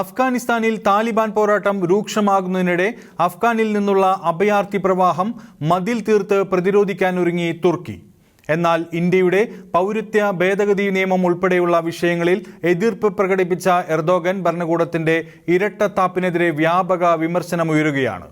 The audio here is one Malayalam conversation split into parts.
അഫ്ഗാനിസ്ഥാനിൽ താലിബാൻ പോരാട്ടം രൂക്ഷമാകുന്നതിനിടെ അഫ്ഗാനിൽ നിന്നുള്ള അഭയാർത്ഥി പ്രവാഹം മതിൽ തീർത്ത് പ്രതിരോധിക്കാനൊരുങ്ങി തുർക്കി. എന്നാൽ ഇന്ത്യയുടെ പൗരത്യ ഭേദഗതി നിയമം ഉൾപ്പെടെയുള്ള വിഷയങ്ങളിൽ എതിർപ്പ് പ്രകടിപ്പിച്ച എർദോഗൻ ഭരണകൂടത്തിന്റെ ഇരട്ടത്താപ്പിനെതിരെ വ്യാപക വിമർശനമുയരുകയാണ്.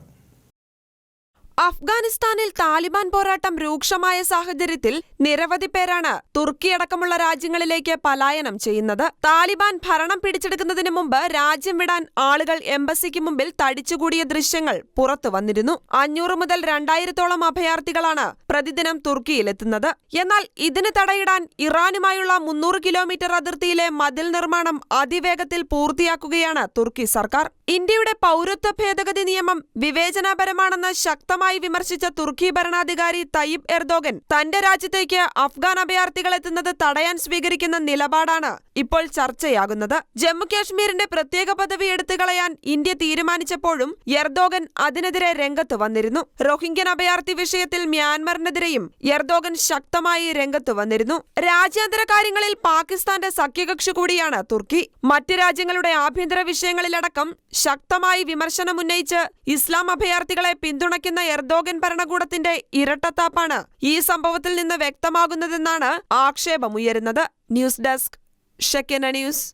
അഫ്ഗാനിസ്ഥാനിൽ താലിബാൻ പോരാട്ടം രൂക്ഷമായ സാഹചര്യത്തിൽ നിരവധി പേരാണ് തുർക്കിയടക്കമുള്ള രാജ്യങ്ങളിലേക്ക് പലായനം ചെയ്യുന്നത്. താലിബാൻ ഭരണം പിടിച്ചെടുക്കുന്നതിന് മുമ്പ് രാജ്യം വിടാൻ ആളുകൾ എംബസിക്ക് മുമ്പിൽ തടിച്ചുകൂടിയ ദൃശ്യങ്ങൾ പുറത്തു വന്നിരുന്നു. അഞ്ഞൂറ് മുതൽ രണ്ടായിരത്തോളം അഭയാർത്ഥികളാണ് പ്രതിദിനം തുർക്കിയിലെത്തുന്നത്. എന്നാൽ ഇതിന് തടയിടാൻ ഇറാനുമായുള്ള മുന്നൂറ് കിലോമീറ്റർ അതിർത്തിയിലെ മതിൽ നിർമ്മാണം അതിവേഗത്തിൽ പൂർത്തിയാക്കുകയാണ് തുർക്കി സർക്കാർ. ഇന്ത്യയുടെ പൗരത്വ ഭേദഗതി നിയമം വിവേചനപരമാണെന്ന് ശക്തമായി വിമർശിച്ച തുർക്കി ഭരണാധികാരി തയ്യിബ് എർദോഗൻ തന്റെ രാജ്യത്തേക്ക് അഫ്ഗാൻ അഭയാർത്ഥികൾ എത്തുന്നത് തടയാൻ സ്വീകരിക്കുന്ന നിലപാടാണ് ഇപ്പോൾ ചർച്ചയാകുന്നത്. ജമ്മുകാശ്മീരിന്റെ പ്രത്യേക പദവി എടുത്തു കളയാൻ ഇന്ത്യ തീരുമാനിച്ചപ്പോഴും എർദോഗൻ അതിനെതിരെ രംഗത്ത് വന്നിരുന്നു. റോഹിംഗ്യൻ അഭയാർത്ഥി വിഷയത്തിൽ മ്യാൻമറിനെതിരെയും എർദോഗൻ ശക്തമായി രംഗത്ത് വന്നിരുന്നു. രാജ്യാന്തര കാര്യങ്ങളിൽ പാകിസ്ഥാന്റെ സഖ്യകക്ഷി കൂടിയാണ് തുർക്കി. മറ്റ് രാജ്യങ്ങളുടെ ആഭ്യന്തര വിഷയങ്ങളിലടക്കം ശക്തമായി വിമർശനമുന്നയിച്ച് ഇസ്ലാം അഭയാർത്ഥികളെ പിന്തുണയ്ക്കുന്ന എർദോഗൻ ഭരണകൂടത്തിന്റെ ഇരട്ടത്താപ്പാണ് ഈ സംഭവത്തിൽ നിന്ന് വ്യക്തമാകുന്നതെന്നാണ് ആക്ഷേപമുയരുന്നത്. News desk ഷെക്കന news.